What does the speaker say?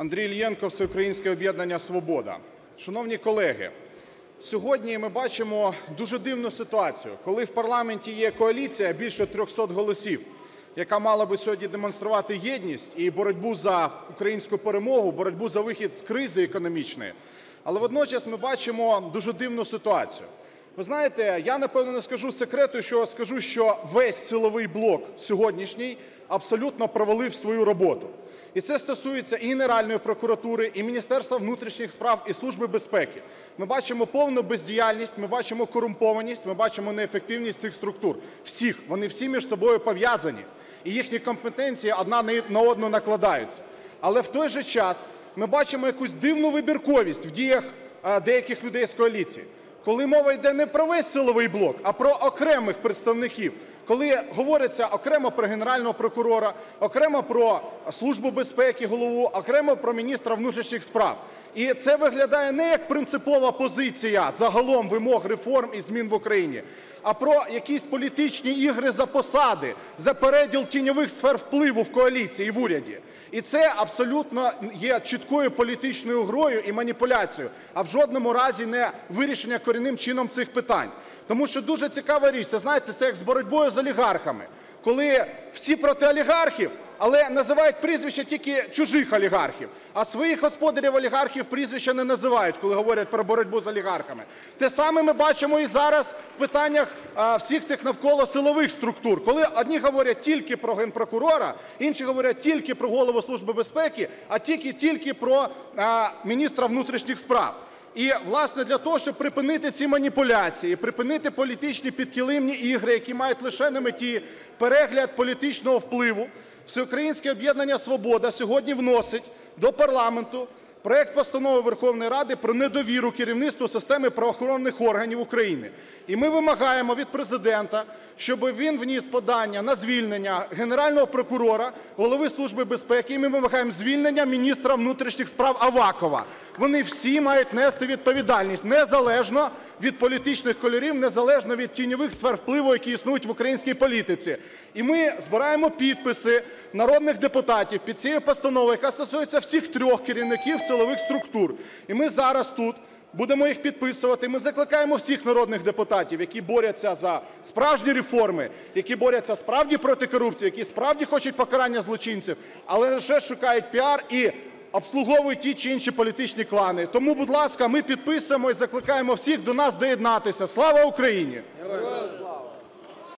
Андрій Іллєнко, Всеукраїнське об'єднання "Свобода". Шановні колеги, сьогодні ми бачимо дуже дивну ситуацію, коли в парламенті є коаліція більше 300 голосів, яка мала би сьогодні демонструвати єдність і боротьбу за українську перемогу, боротьбу за вихід з кризи економічної. Але водночас ми бачимо дуже дивну ситуацію. Ви знаєте, я напевно не скажу секрету, що скажу, що весь силовий блок сьогоднішній абсолютно провалив свою роботу. І це стосується і Генеральної прокуратури, і Міністерства внутрішніх справ, і Служби безпеки. Ми бачимо повну бездіяльність, ми бачимо корумпованість, ми бачимо неефективність цих структур. Всіх, вони всі між собою пов'язані, і їхні компетенції одна на одну накладаються. Але в той же час ми бачимо якусь дивну вибірковість в діях деяких людей з коаліції, коли мова йде не про весь силовий блок, а про окремих представників. Коли говориться окремо про Генерального прокурора, окремо про Службу безпеки, голову, окремо про міністра внутрішніх справ. І це виглядає не як принципова позиція загалом вимог реформ і змін в Україні, а про якісь політичні ігри за посади, за переділ тіньових сфер впливу в коаліції і в уряді. І це абсолютно є чіткою політичною грою і маніпуляцією, а в жодному разі не вирішення корінним чином цих питань. Тому що дуже цікава річ, це знаєте, це як з боротьбою з олігархами, коли всі проти олігархів, але називають прізвища тільки чужих олігархів, а своїх господарів олігархів прізвища не називають, коли говорять про боротьбу з олігархами. Те саме ми бачимо і зараз в питаннях всіх цих навколо силових структур, коли одні говорять тільки про генпрокурора, інші говорять тільки про голову Служби безпеки, а тільки тільки про міністра внутрішніх справ. І, власне, для того, щоб припинити ці маніпуляції, припинити політичні підкилимні ігри, які мають лише на меті перегляд політичного впливу, Всеукраїнське об'єднання "Свобода" сьогодні вносить до парламенту проект Постанови Верховної Ради про недовіру керівництву системи правоохоронних органів України. І ми вимагаємо від Президента, щоб він вніс подання на звільнення Генерального прокурора, Голови Служби безпеки, і ми вимагаємо звільнення міністра внутрішніх справ Авакова. Вони всі мають нести відповідальність незалежно від політичних кольорів, незалежно від тіньових сфер впливу, які існують в українській політиці. І ми збираємо підписи народних депутатів під цією постановою, яка стосується всіх трьох керівників силових структур. І ми зараз тут будемо їх підписувати. Ми закликаємо всіх народних депутатів, які борються за справжні реформи, які борються справді проти корупції, які справді хочуть покарання злочинців, але лише шукають піар і обслуговують ті чи інші політичні клани. Тому, будь ласка, ми підписуємо і закликаємо всіх до нас доєднатися. Слава Україні!